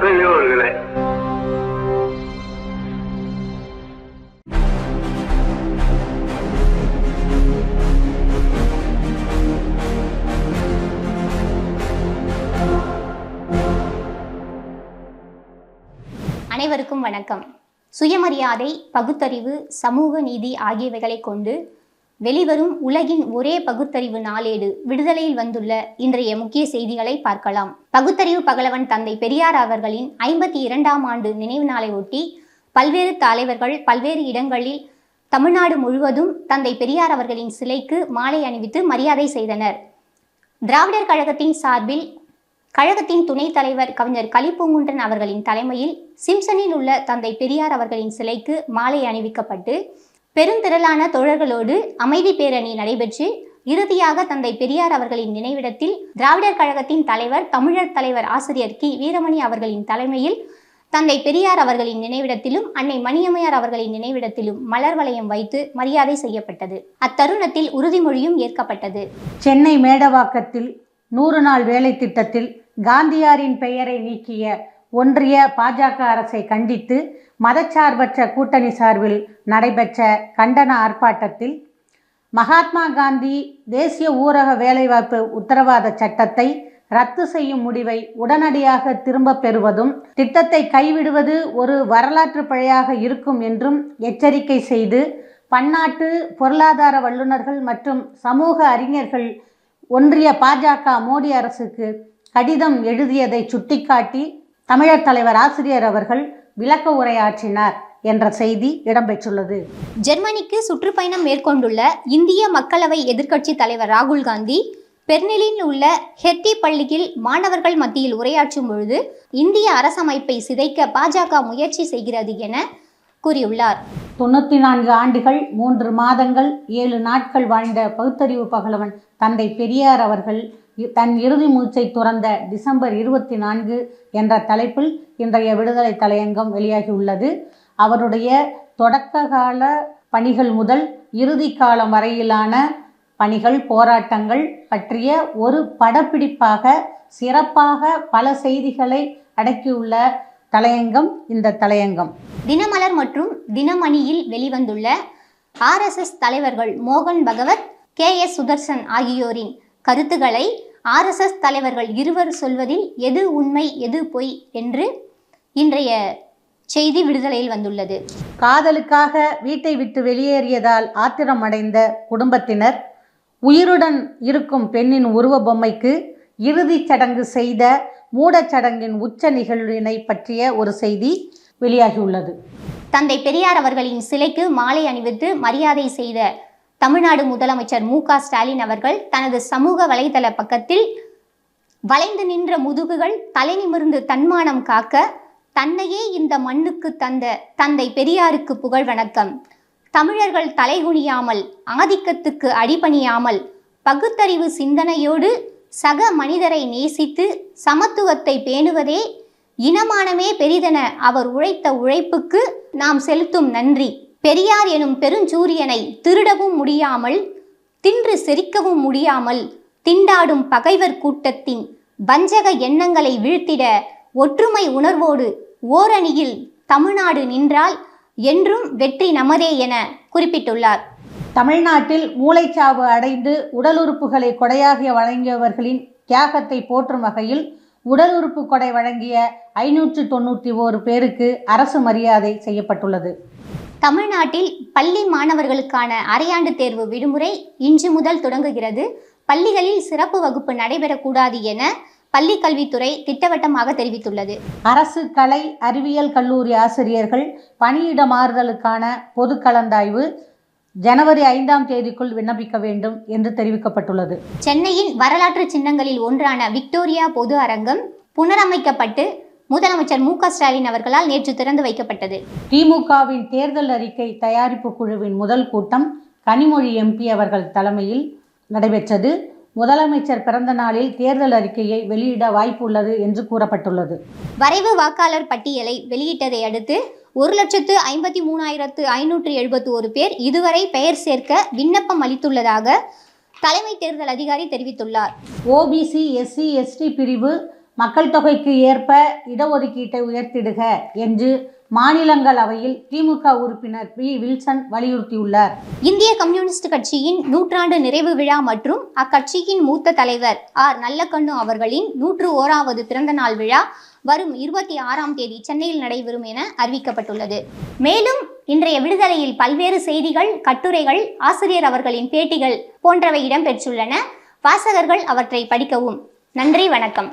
பெரியோர்களே. அனைவருக்கும் வணக்கம். சுயமரியாதை பகுத்தறிவு சமூக நீதி ஆகியவைகளை கொண்டு வெளிவரும் உலகின் ஒரே பகுத்தறிவு நாளேடு விடுதலையில் வந்துள்ள இன்றைய முக்கிய செய்திகளை பார்க்கலாம். பகுத்தறிவு பகலவன் தந்தை பெரியார் அவர்களின் ஐம்பத்தி இரண்டாம் ஆண்டு நினைவு நாளை ஒட்டி பல்வேறு தலைவர்கள் பல்வேறு இடங்களில் தமிழ்நாடு முழுவதும் தந்தை பெரியார் அவர்களின் சிலைக்கு மாலை அணிவித்து மரியாதை செய்தனர். திராவிடர் கழகத்தின் சார்பில் கழகத்தின் துணைத் தலைவர் கவிஞர் கலிப்பூங்குன்றன் அவர்களின் தலைமையில் சிம்சனில் உள்ள தந்தை பெரியார் அவர்களின் சிலைக்கு மாலை அணிவிக்கப்பட்டு பெருந்திரளான தோழர்களோடு அமைதி பேரணி நடைபெற்று இறுதியாக தந்தை பெரியார் அவர்களின் நினைவிடத்தில் திராவிடர் கழகத்தின் தலைவர் தமிழர் தலைவர் ஆசிரியர் கி. வீரமணி அவர்களின் தலைமையில் தந்தை பெரியார் அவர்களின் நினைவிடத்திலும் அன்னை மணியம்மையார் அவர்களின் நினைவிடத்திலும் மலர் வளையம் வைத்து மரியாதை செய்யப்பட்டது. அத்தருணத்தில் உறுதிமொழியும் ஏற்கப்பட்டது. சென்னை மேடவாக்கத்தில் நூறு நாள் வேலை திட்டத்தில் காந்தியாரின் பெயரை நீக்கிய ஒன்றிய பாஜக அரசை கண்டித்து மதச்சார்பற்ற கூட்டணி சார்பில் நடைபெற்ற கண்டன ஆர்ப்பாட்டத்தில் மகாத்மா காந்தி தேசிய ஊரக வேலைவாய்ப்பு உத்தரவாத சட்டத்தை ரத்து செய்யும் முடிவை உடனடியாக திரும்பப் பெறுவதும் திட்டத்தை கைவிடுவது ஒரு வரலாற்று பிழையாக இருக்கும் என்றும் எச்சரிக்கை செய்து பன்னாட்டு பொருளாதார வல்லுநர்கள் மற்றும் சமூக அறிஞர்கள் ஒன்றிய பாஜக மோடி அரசுக்கு கடிதம் எழுதியதை சுட்டிக்காட்டி தமிழர் தலைவர் ஆசிரியர் அவர்கள் விளக்க உரையாற்றினார் என்ற செய்தி இடம்பெற்றுள்ளது. ஜெர்மனிக்கு சுற்றுப்பயணம் மேற்கொண்டுள்ள இந்திய மக்களவை எதிர்க்கட்சி தலைவர் ராகுல் காந்தி பெர்னிலில் உள்ள ஹெட்டி பள்ளியில் மாணவர்கள் மத்தியில் உரையாற்றும் பொழுது இந்திய அரசமைப்பை சிதைக்க பாஜக முயற்சி செய்கிறது என கூறியுள்ளார். தொண்ணூற்றி நான்கு ஆண்டுகள் மூன்று மாதங்கள் ஏழு நாட்கள் வாழ்ந்த பகுத்தறிவு பகலவன் தந்தை பெரியார் அவர்கள் தன் இறுதி மூச்சை துறந்த டிசம்பர் இருபத்தி நான்கு என்ற தலைப்பில் இன்றைய விடுதலை தலையங்கம் வெளியாகியுள்ளது. அவருடைய தொடக்க கால பணிகள் முதல் இறுதி காலம் வரையிலான பணிகள் போராட்டங்கள் பற்றிய ஒரு படப்பிடிப்பாக சிறப்பாக பல செய்திகளை அடக்கியுள்ள தலையங்கம் இந்த தலையங்கம். தினமலர் மற்றும் தினமணியில் வெளிவந்துள்ள ஆர்எஸ்எஸ் தலைவர்கள் மோகன் பகவத் கே எஸ் சுதர்சன் ஆகியோரின் கருத்துக்களை ஆர்எஸ்எஸ் தலைவர்கள் இருவர் சொல்வதில் எது உண்மை எது பொய் என்று இன்றைய செய்தி விடுதலையில் வந்துள்ளது. காதலுக்காக வீட்டை விட்டு வெளியேறியதால் ஆத்திரமடைந்த குடும்பத்தினர் உயிருடன் இருக்கும் பெண்ணின் உருவ பொம்மைக்கு இறுதிச் சடங்கு செய்த மூடச்சடங்கின் உச்ச நிகழ்வினை பற்றிய ஒரு செய்தி வெளியாகியுள்ளது. தந்தை பெரியார் அவர்களின் சிலைக்கு மாலை அணிவித்து மரியாதை செய்த தமிழ்நாடு முதலமைச்சர் மு க ஸ்டாலின் அவர்கள் தனது சமூக வலைதள பக்கத்தில் வளைந்து நின்ற முதுகுகள் தலை நிமிர்ந்து தன்மானம் காக்க தன்னையே இந்த மண்ணுக்கு தந்த தந்தை பெரியாருக்கு புகழ் வணக்கம். தமிழர்கள் தலைகுனியாமல் ஆதிக்கத்துக்கு அடிபணியாமல் பகுத்தறிவு சிந்தனையோடு சக மனிதரை நேசித்து சமத்துவத்தை பேணுவதே இனமானமே பெரிதென அவர் உழைத்த உழைப்புக்கு நாம் செலுத்தும் நன்றி. பெரியார் எனும் பெருஞ்சூரியனை திருடவும் முடியாமல் தின்று செரிக்கவும் முடியாமல் திண்டாடும் பகைவர் கூட்டத்தின் வஞ்சக எண்ணங்களை வீழ்த்திட ஒற்றுமை உணர்வோடு ஓரணியில் தமிழ்நாடு நின்றால் என்றும் வெற்றி நமதே என குறிப்பிட்டுள்ளார். தமிழ்நாட்டில் மூளைச்சாவு அடைந்து உடல் உறுப்புகளை கொடையாக வழங்கியவர்களின் தியாகத்தை போற்றும் வகையில் உடல் உறுப்பு கொடை வழங்கிய ஐநூற்று தொண்ணூற்றி ஓரு பேருக்கு அரசு மரியாதை செய்யப்பட்டுள்ளது. தமிழ்நாட்டில் பள்ளி மாணவர்களுக்கான அரையாண்டு தேர்வு விடுமுறை இன்று முதல் தொடங்குகிறது. பள்ளிகளில் சிறப்பு வகுப்பு நடைபெறக்கூடாது என பள்ளிக் கல்வித்துறை திட்டவட்டமாக தெரிவித்துள்ளது. அரசு கலை அறிவியல் கல்லூரி ஆசிரியர்கள் பணியிட மாறுதலுக்கான பொது கலந்தாய்வு ஜனவரி ஐந்தாம் தேதிக்குள் விண்ணப்பிக்க வேண்டும் என்று தெரிவிக்கப்பட்டுள்ளது. சென்னையின் வரலாற்று சின்னங்களில் ஒன்றான விக்டோரியா பொது அரங்கம் புனரமைக்கப்பட்டு முதலமைச்சர் மு ஸ்டாலின் அவர்களால் நேற்று திறந்து வைக்கப்பட்டது. திமுகவின் தேர்தல் அறிக்கை தயாரிப்பு குழுவின் முதல் கூட்டம் கனிமொழி எம்பி அவர்கள் தலைமையில் நடைபெற்றது. முதலமைச்சர் பிறந்த நாளில் தேர்தல் அறிக்கையை வெளியிட வாய்ப்பு உள்ளது என்று கூறப்பட்டுள்ளது. வரைவு வாக்காளர் பட்டியலை வெளியிட்டதை அடுத்து ஒரு லட்சத்து ஐம்பத்தி மூணாயிரத்து ஐநூற்று எழுபத்தி ஒரு பேர் இதுவரை பெயர் சேர்க்க விண்ணப்பம் அளித்துள்ளதாக தலைமை தேர்தல் அதிகாரி தெரிவித்துள்ளார். ஓபிசி எஸ்சி எஸ்டி பிரிவு மக்கள் தொகைக்கு ஏற்ப இடஒதுக்கீட்டை உயர்த்திடுக என்று மாநிலங்களவையில் திமுக உறுப்பினர் பி. வில்சன் வலியுறுத்தியுள்ளார். இந்திய கம்யூனிஸ்ட் கட்சியின் நூற்றாண்டு நிறைவு விழா மற்றும் அக்கட்சியின் மூத்த தலைவர் ஆர். நல்லக்கண்ணு அவர்களின் நூற்று ஓராவது பிறந்த நாள் விழா வரும் இருபத்தி ஆறாம் தேதி சென்னையில் நடைபெறும் என அறிவிக்கப்பட்டுள்ளது. மேலும் இன்றைய விடுதலையில் பல்வேறு செய்திகள் கட்டுரைகள் ஆசிரியர் அவர்களின் பேட்டிகள் போன்றவை இடம்பெற்றுள்ளன. வாசகர்கள் அவற்றை படிக்கவும். நன்றி வணக்கம்.